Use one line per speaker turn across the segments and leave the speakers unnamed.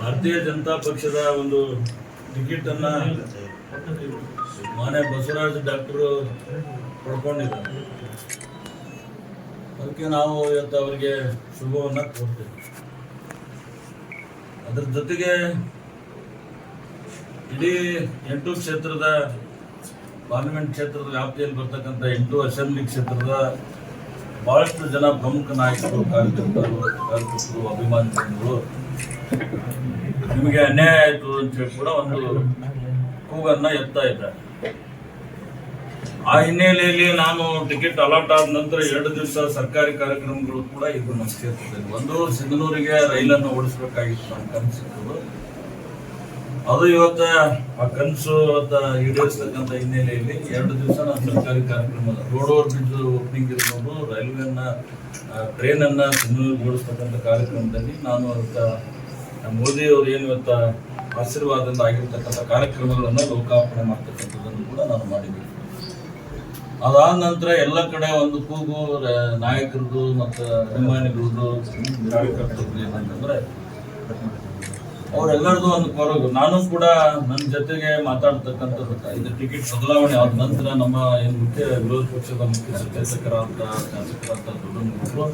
ಭಾರತೀಯ ಜನತಾ ಪಕ್ಷದ ಒಂದು ಟಿಕೆಟ್ ಅನ್ನ ಮಾನ್ಯ ಬಸವರಾಜ್ ಡಾಕ್ಟರ್ ಪಡ್ಕೊಂಡಿದ್ದಾರೆ. ಅದಕ್ಕೆ ನಾವು ಇವತ್ತು ಅವರಿಗೆ ಶುಭವನ್ನ ಕೊಡ್ತೇವೆ ಅದ್ರ ಜೊತೆಗೆ ಇಡೀ ಎಂಟು ಕ್ಷೇತ್ರದ ಪಾರ್ಲಿಮೆಂಟ್ ಕ್ಷೇತ್ರದ ವ್ಯಾಪ್ತಿಯಲ್ಲಿ ಬರ್ತಕ್ಕಂಥ ಎಂಟು ಅಸೆಂಬ್ಲಿ ಕ್ಷೇತ್ರದ ಬಹಳಷ್ಟು ಜನ ಪ್ರಮುಖ ನಾಯಕರು, ಕಾರ್ಯಕರ್ತರು ಕಾರ್ಯಕರ್ತರು, ಅಭಿಮಾನಿಗಳು ನಿಮಗೆ ಅನ್ಯಾಯ ಆಯಿತು ಅಂತ ಹೇಳಿ ಕೂಡ ಒಂದು ಕೂಗನ್ನ ಎತ್ತಾ ಇದ್ದಾರೆ ಆ ಹಿನ್ನೆಲೆಯಲ್ಲಿ ನಾನು ಟಿಕೆಟ್ ಅಲಾಟ್ ಆದ ನಂತರ ಎರಡು ದಿವಸ ಸರ್ಕಾರಿ ಕಾರ್ಯಕ್ರಮಗಳು ಕೂಡ ಇದು ಕ್ಷೇತ್ರದಲ್ಲಿ ಒಂದು ಸಿಂಧನೂರಿಗೆ ರೈಲನ್ನು ಓಡಿಸಬೇಕಾಗಿತ್ತು ಅಂತ ಕನಸಿತ್ತು ಅದು ಇವತ್ತ ಆ ಕನಸು ಇವತ್ತ ಈಡೇರಿಸ್ತಕ್ಕಂಥ ಹಿನ್ನೆಲೆಯಲ್ಲಿ ಎರಡು ದಿವಸ ನಾನು ಸರ್ಕಾರಿ ಕಾರ್ಯಕ್ರಮ ರೋಡ್ ಓವರ್ ಬ್ರಿಡ್ಜ್ ಓಪನಿಂಗ್ ಇರ್ಬೋದು, ರೈಲ್ವೆಯನ್ನು ಟ್ರೈನನ್ನು ಸಿಂಧನೂರಿಗೆ ಕಾರ್ಯಕ್ರಮದಲ್ಲಿ ನಾನು ಇವತ್ತ ಮೋದಿ ಅವರು ಏನು ಇವತ್ತ ಆಶೀರ್ವಾದದಿಂದ ಆಗಿರ್ತಕ್ಕಂಥ ಕಾರ್ಯಕ್ರಮಗಳನ್ನು ಲೋಕಾರ್ಪಣೆ ಮಾಡ್ತಕ್ಕಂಥದ್ದನ್ನು ಕೂಡ ನಾನು ಮಾಡಿದ್ದೀನಿ. ಅದಾದ ನಂತರ ಎಲ್ಲ ಕಡೆ ಒಂದು ಕೂಗು ನಾಯಕರದು ಮತ್ತು ಅಭಿಮಾನಿಗಳದ್ದು ಕಾರ್ಯಕರ್ತರದ್ದು ಏನಂತಂದ್ರೆ ಅವರೆಲ್ಲರದು ಒಂದು ಕೊರಗು ನಾನು ಕೂಡ ನನ್ನ ಜೊತೆಗೆ ಮಾತಾಡ್ತಕ್ಕಂಥದ್ದು ಇದು ಟಿಕೆಟ್ ಬದಲಾವಣೆ ಆದ ನಂತರ ನಮ್ಮ ಏನು ಮುಖ್ಯ ವಿರೋಧ ಪಕ್ಷದ ಮುಖ್ಯ ಸಚೇತಕರಾದ ಶಾಸಕರಾದ ದೊಡ್ಡನಗೌಡರು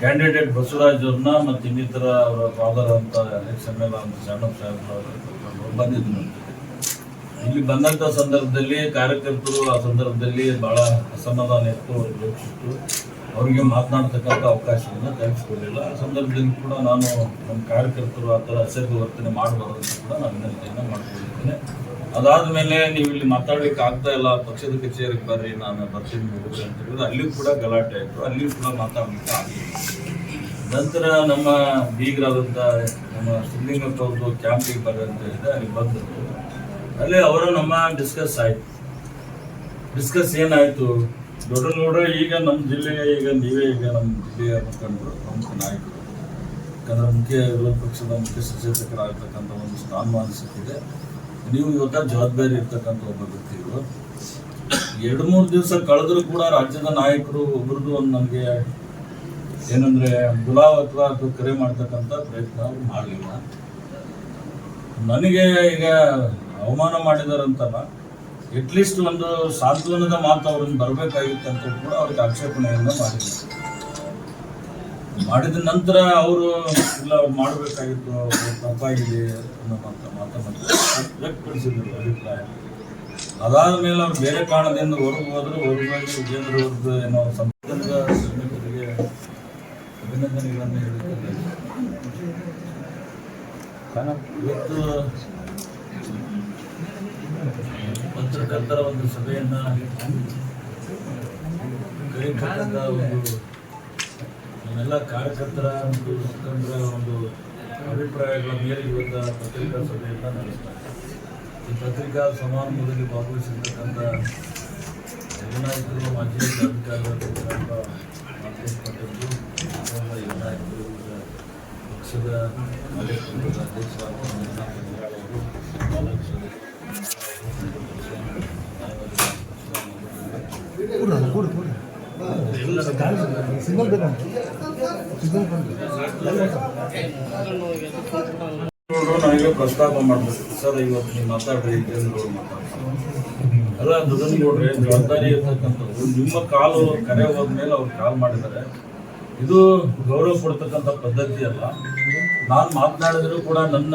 ಕ್ಯಾಂಡಿಡೇಟ್ ಬಸವರಾಜ್ ಅವ್ರನ್ನ ಮತ್ತು ಇನ್ನಿತರ ಅವರ ಫಾದರ್ ಅಂತ ಎಕ್ಸ್ ಎಂ ಎಲ್ ಅಂತ ಶಾಣಪ್ ಸಾಹೇಬ್ ಬಂದಿದ್ರು ಇಲ್ಲಿ ಬಂದಂಥ ಸಂದರ್ಭದಲ್ಲಿ ಕಾರ್ಯಕರ್ತರು ಆ ಸಂದರ್ಭದಲ್ಲಿ ಭಾಳ ಅಸಮಾಧಾನ ಇತ್ತು ಅವ್ರಿಗೆ ಅವರಿಗೆ ಮಾತನಾಡ್ತಕ್ಕಂಥ ಅವಕಾಶವನ್ನು ಕಲ್ಪಿಸ್ಕೊಡ್ಲಿಲ್ಲ ಆ ಸಂದರ್ಭದಲ್ಲಿ ಕೂಡ ನಾನು ನಮ್ಮ ಕಾರ್ಯಕರ್ತರು ಆ ಥರ ಅಸಭ್ಯ ವರ್ತನೆ ಮಾಡಬಾರದು ಅಂತ ಕೂಡ ನಾನು ವಿನಂತಿಯನ್ನು ಅದಾದ ಮೇಲೆ ನೀವು ಇಲ್ಲಿ ಮಾತಾಡ್ಲಿಕ್ಕೆ ಆಗ್ತಾ ಇಲ್ಲ. ಪಕ್ಷದ ಕಚೇರಿಗೆ ಬರ್ರಿ, ನಾನು ಬರ್ತೀನಿ ಅಂತ ಹೇಳಿದ್ರೆ ಅಲ್ಲಿಯೂ ಕೂಡ ಗಲಾಟೆ ಆಯಿತು. ಅಲ್ಲಿಯೂ ಕೂಡ ಮಾತಾಡಲಿಕ್ಕೆ ಆಗಲಿಲ್ಲ. ನಂತರ ನಮ್ಮ ಬೀಗರಾದಂಥ ನಮ್ಮ ಸಿದ್ಲಿಂಗಪ್ಪ ಅವ್ರದ್ದು ಕ್ಯಾಂಪಿಗೆ ಬರ್ರಿ ಅಂತ ಹೇಳಿದ್ರೆ ಅಲ್ಲಿ ಬಂದರು ಅಲ್ಲಿ ಅವರು ನಮ್ಮ ಡಿಸ್ಕಸ್ ಆಯಿತು. ಡಿಸ್ಕಸ್ ಏನಾಯ್ತು? ದೊಡ್ಡನಗೌಡ ಈಗ ನಮ್ಮ ಜಿಲ್ಲೆ ಈಗ ನೀವೇ ಈಗ ನಮ್ಮ ಜಿಲ್ಲೆಯ ಮುಖಂಡರು ಪ್ರಮುಖ ನಾಯಕರು. ಯಾಕಂದ್ರೆ ಮುಖ್ಯ ವಿರೋಧ ಪಕ್ಷದ ಮುಖ್ಯ ಸಚೇತಕರಾಗಿರ್ತಕ್ಕಂಥ ಒಂದು ಸ್ಥಾನಮಾನ ಸಿಕ್ಕಿದೆ. ನೀವು ಇವತ್ತ ಜವಾಬ್ದಾರಿ ಇರ್ತಕ್ಕಂಥ ಒಬ್ಬ ವ್ಯಕ್ತಿಗಳು ಎರಡು ಮೂರು ದಿವಸ ಕಳೆದ್ರೂ ಕೂಡ ರಾಜ್ಯದ ನಾಯಕರು ಒಬ್ರದ್ದು ಒಂದು ನಮಗೆ ಏನಂದ್ರೆ ಗುಲಾವ್ ಅಥವಾ ಅದು ಕರೆ ಮಾಡ್ತಕ್ಕಂಥ ಪ್ರಯತ್ನ ಅವ್ರು ಮಾಡಲಿಲ್ಲ. ನನಗೆ ಈಗ ಅವಮಾನ ಮಾಡಿದಾರಂತಲ್ಲ ಅಟ್ಲೀಸ್ಟ್ ಒಂದು ಸಾಂತ್ವನದ ಮಾತು ಅವ್ರನ್ನ ಬರಬೇಕಾಗಿತ್ತು ಅಂತ ಕೂಡ ಅವ್ರಿಗೆ ಆಕ್ಷೇಪಣೆಯನ್ನು ಮಾಡಿದ್ರು. ಮಾಡಿದ ನಂತರ ಅವರು ಇಲ್ಲ ಮಾಡಬೇಕಾಗಿತ್ತು, ಅವ್ರು ತಪ್ಪಾಗಿದೆ ಅನ್ನೋ ಮಾತನ್ನು ವ್ಯಕ್ತಪಡಿಸಿದ್ರು ಅಭಿಪ್ರಾಯ. ಅದಾದ ಮೇಲೆ ಅವ್ರು ಬೇರೆ ಕಾರಣದಿಂದ ಹೊರಗೆ ಹೋದ್ರು, ಹೊರಗಾಗಿ ವಿಜೇಂದ್ರ ಅವ್ರದ್ದು ಏನೋ ಸಂಪರ್ಕದ ಶ್ರಮಿಕರಿಗೆ ಅಭಿನಂದನೆಗಳನ್ನು ಹೇಳಿದ್ದಾರೆ ಇವತ್ತು ಪತ್ರಕರ್ತರ ಒಂದು ಸಭೆಯನ್ನ ಕೈಗೊಂಡ ಒಂದು ಕಾರ್ಯಕರ್ತರ ಒಂದು ಮುಖಂಡರ ಒಂದು ಅಭಿಪ್ರಾಯಗಳ ಮೇಲೆ ಇವತ್ತ ಪತ್ರಿಕಾ ಸಭೆಯನ್ನ ನಡೆಸ್ತಾರೆ ಈ ಪತ್ರಿಕಾ ಸಮಾರಂಭದಲ್ಲಿ ಭಾಗವಹಿಸಿರ್ತಕ್ಕಂಥ ಎಲ್ಲ ನಾಯಕರು ಮಾಜಿ ಜಿಲ್ಲಾಧಿಕಾರಿಗಳು ಮಾತೇಶ್ ಪಟೇಲ್ರು ಎಲ್ಲ ಯುವ ನಾಯಕರು ಪಕ್ಷದ ಅಧ್ಯಕ್ಷ ಬಾಲಕೃಷ್ಣ
ಸಿಗ್ನಲ್
ನನಗೆ ಪ್ರಸ್ತಾಪ ಮಾಡ್ಬೇಕು. ಸರ್, ಇವತ್ತು ನೀವು ಮಾತಾಡ್ರಿ ಅಲ್ಲ ಅಲ್ಲ ದುಡ್ಡನ್ಗೌಡ್ರೆ ಜವಾಬ್ದಾರಿ ಇರ್ತಕ್ಕಂಥದ್ದು ನಿಮ್ಮ ಕಾಲು ಕರೆ ಹೋದ್ಮೇಲೆ ಅವ್ರು ಕಾಲ್ ಮಾಡಿದ್ದಾರೆ. ಇದು ಗೌರವ ಕೊಡ್ತಕ್ಕಂಥ ಪದ್ಧತಿ ಅಲ್ಲ. ನಾನು ಮಾತನಾಡಿದ್ರು ಕೂಡ ನನ್ನ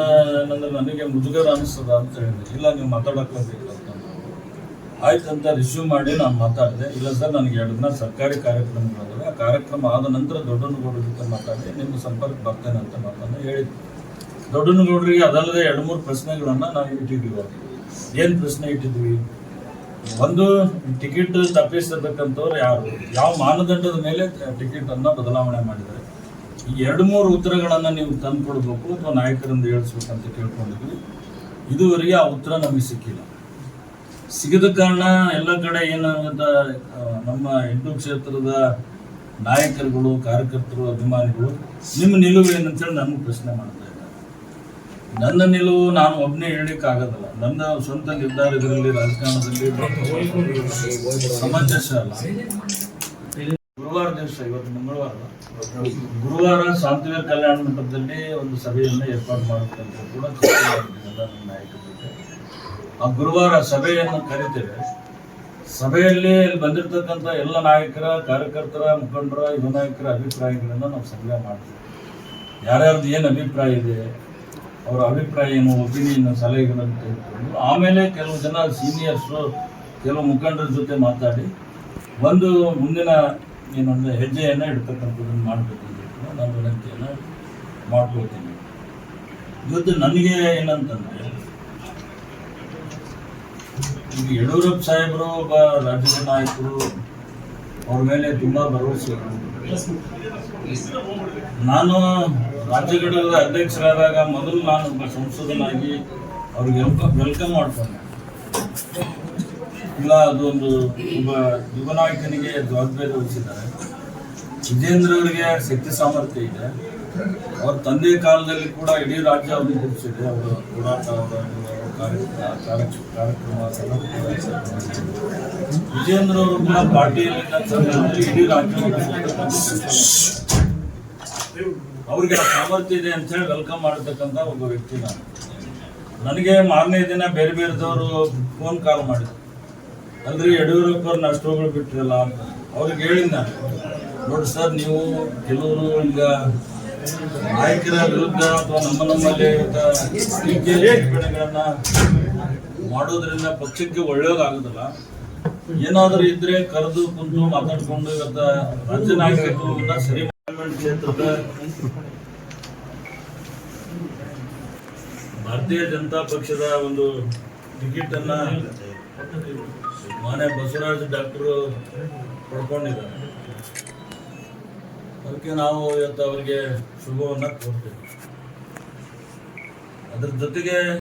ನನ್ನ, ನನಗೆ ಮುಜುಗರ ಅನಿಸ್ತದ ಅಂತ ಹೇಳಿದೆ ಇಲ್ಲ, ನೀವು ಮಾತಾಡಕ್ಕೆ ಅಂತ ಆಯ್ತು ಅಂತ ರಿಸೀವ್ ಮಾಡಿ ನಾನು ಮಾತಾಡಿದೆ. ಇಲ್ಲ ಸರ್ ನನಗೆ ಎರಡು ದಿನ ಸರ್ಕಾರಿ ಕಾರ್ಯಕ್ರಮಗಳಿದಾವೆ ಆ ಕಾರ್ಯಕ್ರಮ ಆದ ನಂತರ ದೊಡ್ಡನಗೌಡ್ರ ಜೊತೆ ಮಾತಾಡಿ ನಿಮ್ಮ ಸಂಪರ್ಕ ಬರ್ತೇನೆ ಅಂತ ಮಾತನ್ನು ಹೇಳಿದ್ದೆ. ದೊಡ್ಡನಗೌಡರಿಗೆ ಅದಲ್ಲದೆ ಎರಡು ಮೂರು ಪ್ರಶ್ನೆಗಳನ್ನು ನಾವು ಇಟ್ಟಿದ್ವಿ ಏನು ಪ್ರಶ್ನೆ ಇಟ್ಟಿದ್ವಿ ಒಂದು, ಟಿಕೆಟ್ ತಪ್ಪಿಸಿರ್ತಕ್ಕಂಥವ್ರು ಯಾರು? ಯಾವ ಮಾನದಂಡದ ಮೇಲೆ ಟಿಕೆಟ್ ಅನ್ನ ಬದಲಾವಣೆ ಮಾಡಿದ್ದಾರೆ? ಈ ಎರಡು ಮೂರು ಉತ್ತರಗಳನ್ನು ನೀವು ತಂದು ಕೊಡ್ಬೇಕು ಅಥವಾ ನಾಯಕರಿಂದ ಹೇಳಿಸ್ಬೇಕಂತ ಕೇಳ್ಕೊಂಡಿದ್ವಿ ಇದುವರೆಗೆ ಆ ಉತ್ತರ ನಮಗೆ ಸಿಕ್ಕಿಲ್ಲ. ಸಿಗದ ಕಾರಣ ಎಲ್ಲ ಕಡೆ ಏನಾಗುತ್ತೆ ನಮ್ಮ ಹಿಂದೂ ಕ್ಷೇತ್ರದ ನಾಯಕರುಗಳು, ಕಾರ್ಯಕರ್ತರು, ಅಭಿಮಾನಿಗಳು, ನಿಮ್ಮ ನಿಲುವು ಏನಂತೇಳಿ ನನಗೆ ಪ್ರಶ್ನೆ ಮಾಡ್ತಾ ಇದ್ದಾರೆ ನನ್ನ ನಿಲುವು ನಾನು ಒಬ್ಬನೇ ಹೇಳಲಿಕ್ಕೆ ಆಗೋದಿಲ್ಲ ನನ್ನ ಸ್ವಂತ ನಿರ್ಧಾರ ಇದರಲ್ಲಿ ರಾಜಕಾರಣದಲ್ಲಿ ಸಮಂಜಸ ಅಲ್ಲ. ಗುರುವಾರ ದಿವಸ, ಇವತ್ತು ಮಂಗಳವಾರ, ಗುರುವಾರ ಶಾಂತಿವೀರ ಕಲ್ಯಾಣ ಮಂಟಪದಲ್ಲಿ ಒಂದು ಸಭೆಯನ್ನು ಏರ್ಪಾಡು ಮಾಡುತ್ತೆ ಕೂಡ ಚರ್ಚೆ ಆ ಗುರುವಾರ ಸಭೆಯನ್ನು ಕರಿತೇವೆ. ಸಭೆಯಲ್ಲಿ ಬಂದಿರತಕ್ಕಂಥ ಎಲ್ಲ ನಾಯಕರ, ಕಾರ್ಯಕರ್ತರ, ಮುಖಂಡರ, ಯುವ ನಾಯಕರ ಅಭಿಪ್ರಾಯಗಳನ್ನು ನಾವು ಸಂಗ್ರಹ ಮಾಡ್ತೀವಿ. ಯಾರ್ಯಾರ್ದು ಏನು ಅಭಿಪ್ರಾಯ ಇದೆ, ಅವರ ಅಭಿಪ್ರಾಯ ಏನು ಒಪಿನಿಯನ್ ಸಲಹೆಗಳನ್ನು ತೆಗೆದುಕೊಂಡು ಆಮೇಲೆ ಕೆಲವು ಜನ ಸೀನಿಯರ್ಸು ಕೆಲವು ಮುಖಂಡರ ಜೊತೆ ಮಾತಾಡಿ ಒಂದು ಮುಂದಿನ ಏನೊಂದು ಹೆಜ್ಜೆಯನ್ನು ಇಡ್ತಕ್ಕಂಥದ್ದನ್ನು ಮಾಡಬೇಕು ಅಂತ ನಾನು ವಿನಂತಿಯನ್ನು ಮಾಡ್ಕೊಳ್ತೀನಿ. ಇವತ್ತು ನನಗೆ ಏನಂತಂದ್ರೆ ಯಡಿಯೂರಪ್ಪ ಸಾಹೇಬರು ಒಬ್ಬ ರಾಜ್ಯದ ನಾಯಕರು ಅವ್ರ ಮೇಲೆ ತುಂಬಾ ಭರವಸೆ. ನಾನು ರಾಜ್ಯ ಘಟಕದ ಅಧ್ಯಕ್ಷರಾದಾಗ ಮೊದಲು ನಾನು ಒಬ್ಬ ಸಂಸದನಾಗಿ ಅವ್ರಿಗೆ ವೆಲ್ಕಮ್ ವೆಲ್ಕಮ್ ಮಾಡ್ಕೊಂಡೆ ಇಲ್ಲ ಅದೊಂದು ಒಬ್ಬ ಯುವ ನಾಯಕನಿಗೆ ಜವಾಬ್ದಾರಿ ವಹಿಸಿದ್ದಾರೆ ವಿಜೇಂದ್ರ ಅವರಿಗೆ ಶಕ್ತಿ ಸಾಮರ್ಥ್ಯ ಇದೆ. ಅವ್ರ ತಂದೆ ಕಾಲದಲ್ಲಿ ಕೂಡ ಇಡೀ ರಾಜ್ಯ ಅವ್ರನ್ನ ಅವರ ಕಾರ್ಯ- ಕಾರ್ಯಕ್ರಮ ಕೂಡ ವಿಜೇಂದ್ರ ಅವರು ಕೂಡ ಪಾರ್ಟಿಯಲ್ಲಿ ಇಡೀ ರಾಜ್ಯ ಅವ್ರಿಗೆ ಸಾಮರ್ಥ್ಯ ಇದೆ ಅಂತ ಹೇಳಿ ವೆಲ್ಕಮ್ ಮಾಡತಕ್ಕಂತ ಒಬ್ಬ ವ್ಯಕ್ತಿ ನಾನು. ನನಗೆ ಮಾರನೇ ದಿನ ಬೇರೆ ಬೇರೆದವರು ಫೋನ್ ಕಾಲ್ ಮಾಡಿದ್ರು. ಅಲ್ರಿ ಯಡಿಯೂರಪ್ಪವ್ರನ್ನ ನಷ್ಟಗಳು ಬಿಟ್ಟಿರಲ್ಲ ಅವ್ರಿಗೆ ಹೇಳಿದ್ ನಾನು. ನೋಡಿ ಸರ್, ನೀವು ಕೆಲವರು ಈಗ ನಾಯಕರ ವಿರುದ್ಧ ಅಥವಾ ನಮ್ಮ ನಮ್ಮಲ್ಲಿ ಟಿಪ್ಪಣಿಗಳನ್ನ ಮಾಡೋದ್ರಿಂದ ಪಕ್ಷಕ್ಕೆ ಒಳ್ಳೇದಾಗೋದಿಲ್ಲ ಏನಾದರೂ ಇದ್ರೆ ಕರೆದು ಕುಂತು ಮಾತಾಡ್ಕೊಂಡು ಇವತ್ತ ರಾಜ್ಯ ನಾಯಕತ್ವವನ್ನು ಸರಿ ಕ್ಷೇತ್ರದ ಭಾರತೀಯ ಜನತಾ ಪಕ್ಷದ ಒಂದು ಟಿಕೆಟ್ ಅನ್ನ ಮಾನ್ಯ ಬಸವರಾಜ್ ಡಾಕ್ಟರ್ ಪಡ್ಕೊಂಡಿದ್ದಾರೆ. ಅದಕ್ಕೆ ನಾವು ಇವತ್ತು ಅವರಿಗೆ ಶುಭವನ್ನು ಕೋರ್ತೇವೆ. ಅದ್ರ ಜೊತೆಗೆ